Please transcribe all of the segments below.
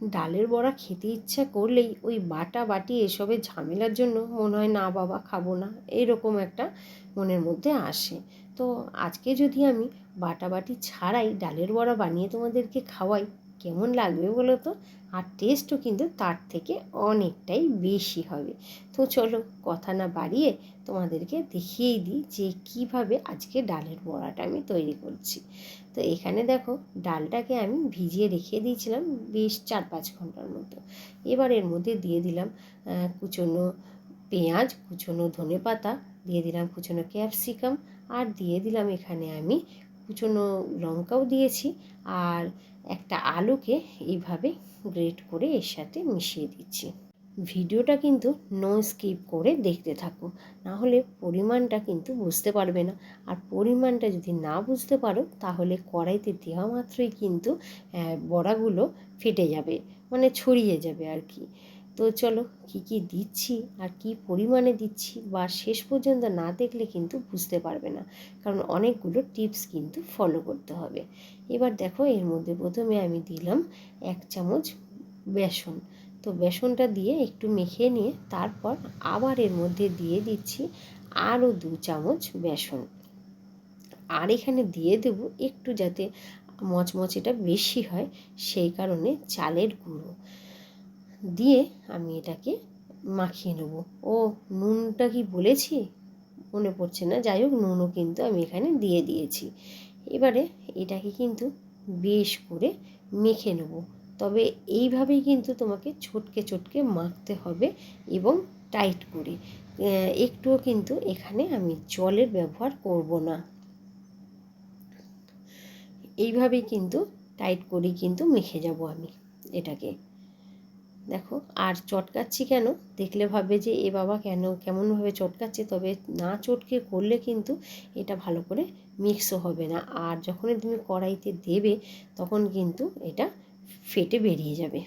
ডালের বড়া খেতে ইচ্ছা করলেই ওই বাটা বাটি এসবের ঝামেলার জন্য মনে হয়, না বাবা, খাব না। এরকম একটা মনের মধ্যে আসে। তো আজকে যদি আমি বাটা বাটি ছাড়াই ডালের বড়া বানিয়ে তোমাদেরকে খাওয়াই কেমন লাগবে বলো তো? আর টেস্টও কিন্তু তার থেকে অনেকটাই বেশি হবে। তো চলো কথা না বাড়িয়ে তোমাদেরকে দেখিয়েই দিই যে কীভাবে আজকে ডালের বড়াটা আমি তৈরি করছি। তো এখানে দেখো ডালটাকে আমি ভিজিয়ে রেখে দিয়েছিলাম বেশ চার পাঁচ ঘণ্টার মতো। এবার এর মধ্যে দিয়ে দিলাম কুচনো পেঁয়াজ, কুচনো ধনে পাতা দিয়ে দিলাম কুচনো ক্যাপসিকাম আর দিয়ে দিলাম এখানে আমি কুচনো লঙ্কাও দিয়েছি আর একটা আলুকে এইভাবে গ্রেট করে এর সাথে মিশিয়ে দিচ্ছি। ভিডিওটা কিন্তু নো স্কিপ করে দেখতে থাকো না হলে পরিমাণটা কিন্তু বুঝতে পারবে না। আর পরিমাণটা যদি না বুঝতে পারো, তাহলে কড়াইতে দেওয়া মাত্রই কিন্তু বড়াগুলো ফেটে যাবে মানে ছড়িয়ে যাবে আর কি। তো চলো কি কি দিচ্ছি আর কি পরিমাণে দিচ্ছি বা শেষ পর্যন্ত না দেখলে কিন্তু বুঝতে পারবে না। কারণ অনেকগুলো টিপস কিন্তু ফলো করতে হবে। এবার দেখো এর মধ্যে প্রথমে আমি দিলাম এক চামচ বেসন। তো বেসনটা দিয়ে একটু মেখে নিয়ে তারপর আবার এর মধ্যে দিয়ে দিচ্ছি আরও দু চামচ বেসন। আর এখানে দিয়ে দেব একটু যাতে মচমচেটা বেশি হয়, সেই কারণে চালের গুঁড়ো। দিয়ে আমি এটাকে মাখিয়ে নেব। ও, নুনটা কি বলেছি? মনে পড়ছে না। যাই হোক, নুনও কিন্তু আমি এখানে দিয়ে দিয়েছি। এবারে এটাকে কিন্তু বেশ করে মেখে নেব। তবে এইভাবেই কিন্তু তোমাকে ছটকে চটকে মাখতে হবে এবং টাইট করে। একটুও কিন্তু এখানে আমি জলের ব্যবহার করব না। এইভাবেই কিন্তু টাইট করেই কিন্তু মেখে যাব আমি এটাকে। দেখো, আর চটকাচ্ছি কেন? দেখলে ভাববে যে, এ বাবা, কেন? কেমনভাবে চটকাচ্ছে? তবে না চটকে করলে কিন্তু এটা ভালো করে মিক্সও হবে না। আর যখনই তুমি কড়াইতে দেবে, তখন কিন্তু এটা ফেটে বেরিয়ে যাবে।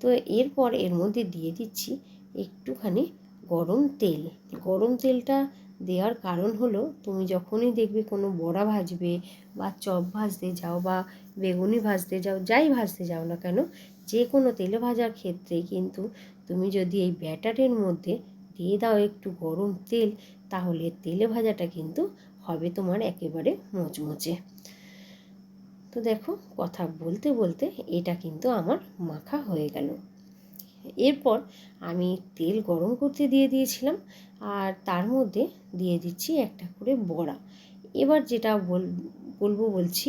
তো এরপর এর মধ্যে দিয়ে দিচ্ছি একটুখানি গরম তেল। গরম তেলটা দেওয়ার কারণ হলো, তুমি যখনই দেখবে কোনো বড়া ভাজবে বা চপ ভাজতে যাও বা বেগুনি ভাজতে যাও, যাই ভাজতে যাও না কেন যে কোনো তেলে ভাজার ক্ষেত্রে কিন্তু তুমি যদি এই ব্যাটারের মধ্যে দিয়ে দাও একটু গরম তেল, তাহলে তেলে ভাজাটা কিন্তু হবে তোমার একেবারে মোচমোচে। তো দেখো, কথা বলতে বলতে এটা কিন্তু আমার মাখা হয়ে গেল। এরপর আমি তেল গরম করতে দিয়ে দিয়েছিলাম, আর তার মধ্যে দিয়ে দিচ্ছি একটা করে বড়া। এবার যেটা বল, বলব বলছি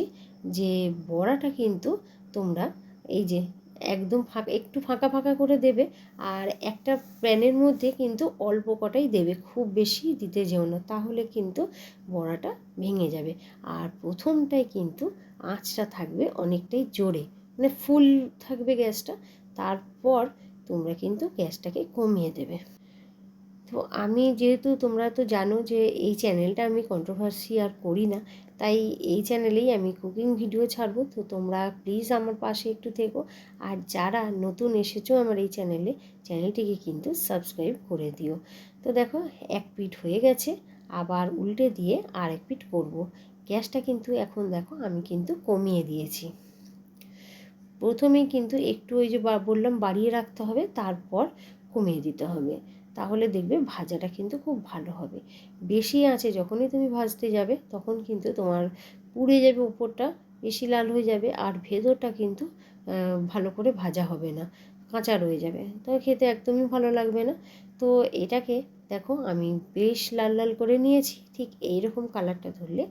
যে বড়াটা কিন্তু তোমরা এই যে একদম ফাঁকা, একটু ফাঁকা ফাঁকা করে দেবে আর একটা প্যানের মধ্যে কিন্তু অল্প কটাই দেবে, খুব বেশি দিতে যেও না, তাহলে কিন্তু বড়াটা ভেঙে যাবে। আর প্রথমটাই কিন্তু আঁচটা থাকবে অনেকটাই জোরে মানে ফুল থাকবে গ্যাসটা, তারপর তোমরা কিন্তু গ্যাসটাকে কমিয়ে দেবে। তো আমি যেহেতু তোমরা তো জানো যে এই চ্যানেলটা আমি কন্ট্রোভার্সি আর করি না, তাই এই চ্যানেলেই আমি কুকিং ভিডিও ছাড়বো। তো তোমরা প্লিজ আমার পাশে একটু থেকো। আর যারা নতুন এসেছ আমার এই চ্যানেলে, চ্যানেলটিকে কিন্তু সাবস্ক্রাইব করে দিও। তো দেখো, এক পিঠ হয়ে গেছে, আবার উল্টে দিয়ে আর এক পিঠ করব। গ্যাসটা কিন্তু এখন দেখো, আমি কিন্তু কমিয়ে দিয়েছি। প্রথমেই কিন্তু একটু ওই যে বললাম বাড়িয়ে রাখতে হবে, তারপর কমিয়ে দিতে হবে। তাহলে দেখবে ভাজাটা কিন্তু খুব ভালো হবে। বেশি আছে যখনই তুমি ভাজতে যাবে, তখন কিন্তু তোমার পুড়ে যাবে উপরটা, বেশি লাল হয়ে যাবে আর ভেতরটা কিন্তু ভালো করে ভাজা হবে না, কাঁচা রয়ে যাবে। তো খেতে একদমই ভালো লাগবে না। তো এটাকে দেখো আমি বেশ লাল লাল করে নিয়েছি, ঠিক এই রকম কালারটা ধরলে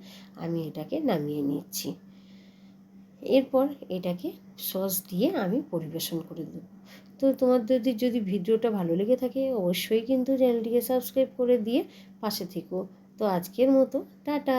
আমি এটাকে নামিয়ে নিচ্ছি। এরপর এটাকে সস দিয়ে আমি পরিবেশন করে দেবো। তো তোমাদের যদি ভিডিওটা ভালো লেগে থাকে, অবশ্যই কিন্তু চ্যানেলটিকে সাবস্ক্রাইব করে দিয়ে পাশে থেকো। তো আজকের মতো, টাটা!